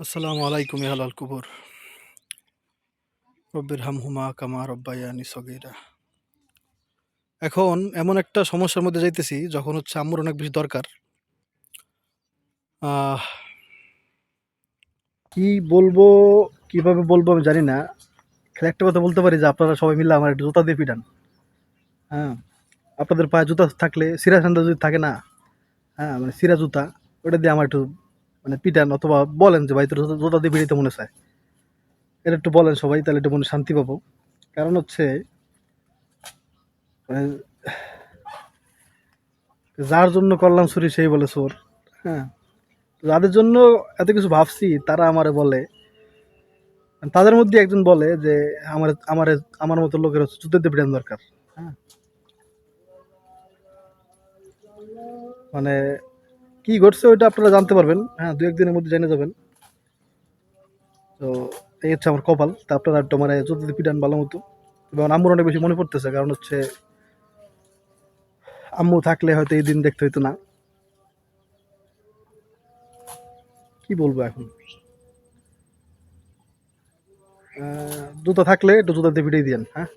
আসসালামু আলাইকুম ইহালাল কুবুর। রব্বির হামহুমা কামা রব্বায়ানি সগীরা। এখন এমন একটা সমস্যার মধ্যে যাইতেছি, যখন হচ্ছে আম্মুর অনেক বেশি দরকার। কি বলব, কীভাবে বলব আমি জানি না। খালি একটা কথা বলতে পারি যে, আপনারা সবাই মিলে আমার একটু জুতা দিয়ে পিটান। হ্যাঁ আপনাদের পায়ে জুতা থাকলে, সিরা সান্দা যদি থাকে না হ্যাঁ মানে সিরা জুতা, ওটা দিয়ে আমার একটু মানে পিটান অথবা বলেন যে ভাই তোর জুতা- দিয়ে পিটাইতে মনে চায়। এটা একটু বলেন সবাই তাহলে একটু মনে শান্তি পাবো। কারণ হচ্ছে মানে যার জন্য করলাম চুরি সেই বলে চোর। হ্যাঁ? যাদের জন্য এত কিছু ভাবছি তারা আমারে বলে। তাদের মধ্যে একজন বলে যে আমার আমার আমার মতো লোকের হচ্ছে যুদ্ধের পিটান দরকার। হ্যাঁ। মানে কি ঘটছে ওইটা আপনারা জানতে পারবেন। হ্যাঁ দু একদিনের মধ্যে জেনে যাবেন। তো এই হচ্ছে আমার কপাল। তা আপনারা একটু মানে যুদ্ধের পিটান ভালো মতো। এবং আম্মুর অনেক বেশি মনে পড়তেছে, কারণ হচ্ছে আম্মু থাকলে হয়তো এই দিন দেখতে হইতো না। কি বলব এখন? জুতা থাকলে একটু জুতা দিয়ে পিটাই দিয়েন হ্যাঁ?